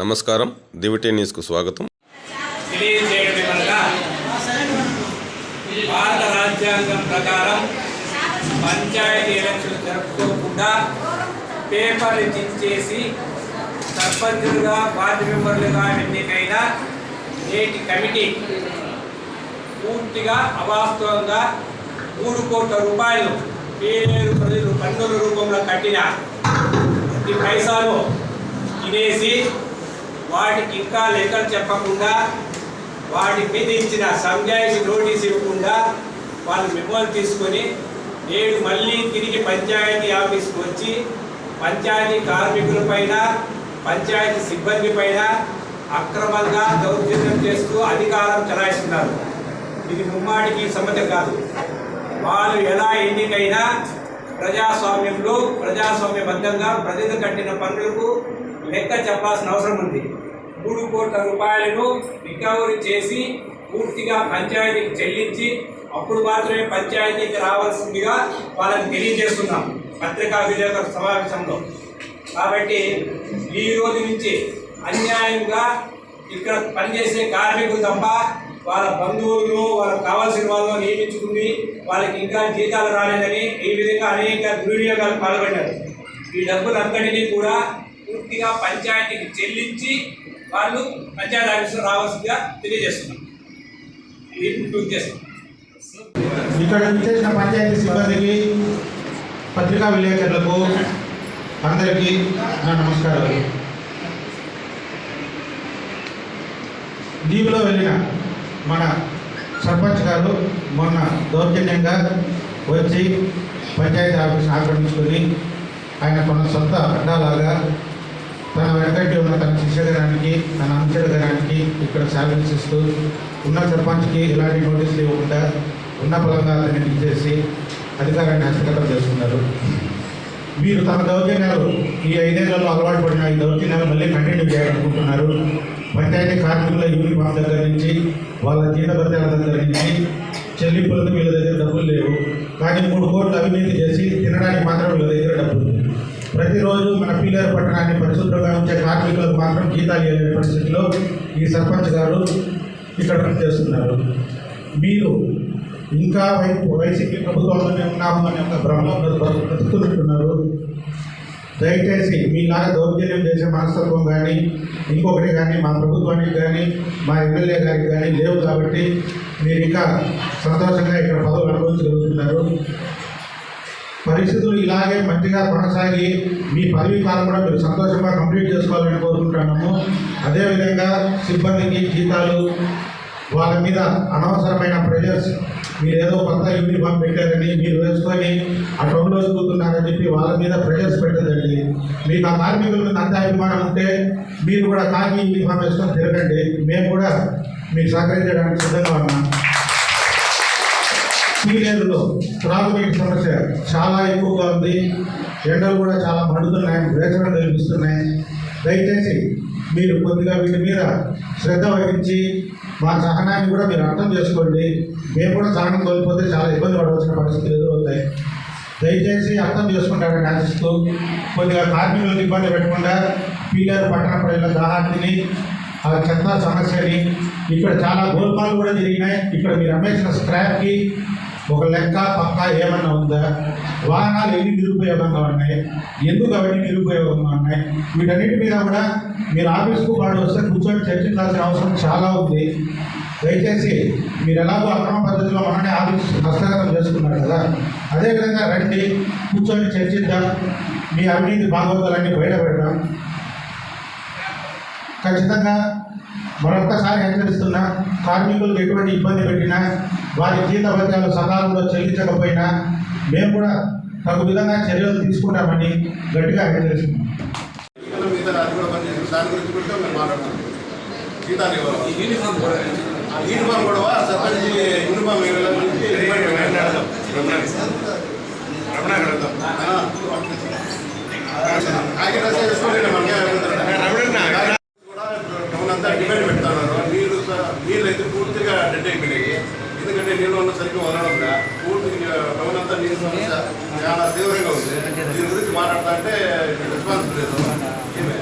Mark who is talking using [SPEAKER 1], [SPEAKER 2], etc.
[SPEAKER 1] నమస్కారం. దివిటీ న్యూస్కు స్వాగతం.
[SPEAKER 2] భారత రాజ్యాంగం ప్రకారం పంచాయతీ ఎలక్షన్ జరుపుకోకుండా పేపర్ ఇచ్చేసి సర్పంచులుగా వార్డు మెంబర్లుగా ఎన్నికైన నేటి కమిటీ పూర్తిగా అవాస్తవంగా మూడు కోట్ల రూపాయలు పేరు ప్రజలు పన్నుల రూపంలో కట్టిన ప్రతి పైసలు తినేసి వాటికి ఇంకా లెక్కలు చెప్పకుండా వాటి మీద ఇచ్చిన సంజాయిషి నోటీస్ ఇవ్వకుండా వాళ్ళు మెమోలు తీసుకొని నేడు మళ్ళీ తిరిగి పంచాయతీ ఆఫీస్కి వచ్చి పంచాయతీ కార్మికులపైన పంచాయతీ సిబ్బంది పైన అక్రమంగా దౌర్జన్యం చేస్తూ అధికారం చలాయిస్తున్నారు. ఇది ముమ్మాటికి సమ్మతి కాదు. వాళ్ళు ఎలా ఎన్నికైనా ప్రజాస్వామ్యంలో ప్రజాస్వామ్యబద్ధంగా ప్రజలు కట్టిన పనులకు లెక్క చెప్పాల్సిన అవసరం ఉంది. మూడు కోట్ల రూపాయలను రికవరీ చేసి పూర్తిగా పంచాయతీకి చెల్లించి అప్పుడు మాత్రమే పంచాయతీకి రావాల్సిందిగా వాళ్ళకి తెలియజేస్తున్నాం పత్రికా విలేకరుల సమావేశంలో. కాబట్టి ఈ రోజు నుంచి అన్యాయంగా ఇక్కడ పనిచేసే కార్మికులు తప్ప వాళ్ళ బంధువులను వాళ్ళకి కావాల్సిన వాళ్ళను నియమించుకుని వాళ్ళకి ఇంకా జీతాలు రాలేదని ఈ విధంగా అనేక దుర్వినియోగాలు పాల్పడ్డారు. ఈ డబ్బులందరినీ కూడా పూర్తిగా పంచాయతీకి చెల్లించి వాళ్ళు పంచాయతీ ఆఫీసులో రావాల్సిందిగా తెలియజేస్తున్నాం.
[SPEAKER 3] ఇక్కడ విచ్చేసిన పంచాయతీ సిబ్బందికి పత్రికా విలేకరులకు అందరికీ నా నమస్కారాలు. దీవిలో వెళ్ళిన మన సర్పంచ్ గారు మొన్న దౌర్జన్యంగా వచ్చి పంచాయతీ ఆఫీస్ ఆక్రమించుకొని ఆయన కొన్న సొంత అడ్డాలాగా ఉన్న తన శిష్యగరానికి ఇక్కడ సర్వీస్ ఇస్తూ ఉన్న సర్పంచ్కి ఎలాంటి నోటీసులు ఇవ్వకుండా ఉన్న పొలంగా అతన్ని ఇచ్చేసి అధికారాన్ని హస్తగతం చేస్తున్నారు. వీరు తమ దౌర్జన్యాలు ఈ ఐదేళ్ళలో అలవాటు పడిన ఈ దౌర్జన్యాలు మళ్ళీ కంటిన్యూ చేయాలనుకుంటున్నారు. పంచాయతీ కార్మికుల యూనిఫామ్ దగ్గర నుంచి వాళ్ళ జీతభత్యాల దగ్గర నుంచి చెల్లింపులకు వీళ్ళ దగ్గర డబ్బులు లేవు. కానీ మూడు కోట్లు అవినీతి చేసి తినడానికి మాత్రం వీళ్ళ దగ్గర డబ్బులు ప్రతిరోజు మన పీలేరు పట్టణాన్ని పరిశుభ్రంగా ఉంచే కార్మికులకు మాత్రం జీతాలు ఇవ్వలేని పరిస్థితిలో ఈ సర్పంచ్ గారు ఇక్కడ పనిచేస్తున్నారు. మీరు ఇంకా వై వైసీపీ ప్రభుత్వంలోనే ఉన్నాము అనే ఒక భ్రమలో బ్రతు- బ్రతుకుతున్నట్టున్నారు దయచేసి మీలాగా దౌర్జన్యం చేసే మనస్తత్వం కానీ ఇంకొకటి కానీ మా ప్రభుత్వానికి కానీ మా ఎమ్మెల్యే గారికి కానీ లేవు కాబట్టి మీరు ఇంకా సంతోషంగా ఇక్కడ పదవులు అనుభవించగలుగుతున్నారు. పరిస్థితులు ఇలాగే మంచిగా కొనసాగి మీ పదవీ కాలం కూడా మీరు సంతోషంగా కంప్లీట్ చేసుకోవాలని కోరుకుంటున్నాము. అదేవిధంగా సిబ్బందికి జీతాలు వాళ్ళ మీద అనవసరమైన ప్రెజర్స్ మీరు ఏదో కొత్త యూనిఫామ్ పెట్టారని మీరు వేసుకొని ఆ టౌన్లో తిరుగుతున్నారని చెప్పి వాళ్ళ మీద ప్రెజర్స్ పెట్టదండి మీకు ఆ కార్మికుల మీద అంత అభిమానం ఉంటే మీరు కూడా కార్మిక యూనిఫామ్ వేసుకొని తిరగండి. మేము కూడా మీకు సహకరించడానికి సిద్ధంగా ఉన్నాం. పీలేరులో ప్రాథమిక సమస్య చాలా ఎక్కువగా ఉంది. ఎండలు కూడా చాలా మండుతున్నాయి. వేసన కనిపిస్తున్నాయి దయచేసి మీరు కొద్దిగా వీటి మీద శ్రద్ధ వహించి మా సహనాన్ని కూడా మీరు అర్థం చేసుకోండి. మేము కూడా సహనం కోల్పోతే చాలా ఇబ్బంది పడవలసిన పరిస్థితులు ఎదురవుతాయి. దయచేసి అర్థం చేసుకుంటారని ఆశిస్తూ కొద్దిగా కార్మికులకు ఇబ్బంది పెట్టకుండా పీలేరు పట్టణ ప్రజల దాహార్తిని ఆ చెత్త సమస్యని. ఇక్కడ చాలా గోల్పాలు కూడా జరిగినాయి. ఇక్కడ మీరు అమ్మేసిన స్క్రాప్కి ఒక లెక్క పక్క ఏమన్నా ఉందా? వాహనాలు ఎన్ని నిరుపయోగంగా ఉన్నాయి? ఎందుకు అవన్నీ నిరుపయోగంగా ఉన్నాయి? వీటన్నిటి మీద కూడా మీరు ఆఫీస్కు వాడు వస్తే కూర్చొని చర్చించాల్సిన అవసరం చాలా ఉంది. దయచేసి మీరు ఎలాగో అక్రమ పద్ధతిలో మననే ఆఫీస్ హస్తగతం చేసుకున్నారు కదా అదేవిధంగా రండి కూర్చొని చర్చిద్దాం. మీ అవినీతి భాగవతాలన్నీ బయటపెడదాం. ఖచ్చితంగా మరొక్కసారి హెచ్చరిస్తున్నా కార్మికులకు ఎటువంటి ఇబ్బంది పెట్టినా వారి జీతభత్యాలు సకాలంలో చెల్లించకపోయినా మేము కూడా తగు విధంగా చర్యలు తీసుకుంటామని గట్టిగా హెచ్చరిస్తున్నాం.
[SPEAKER 4] జీతం మీద జీతాలు
[SPEAKER 2] యూనిఫామ్ కూడా
[SPEAKER 4] యూనిఫామ్ కూడా సర్పంచ్ చాలా తీవ్రంగా ఉంది. దీని గురించి మాట్లాడతా అంటే రెస్పాన్స్ లేదు ఏమే?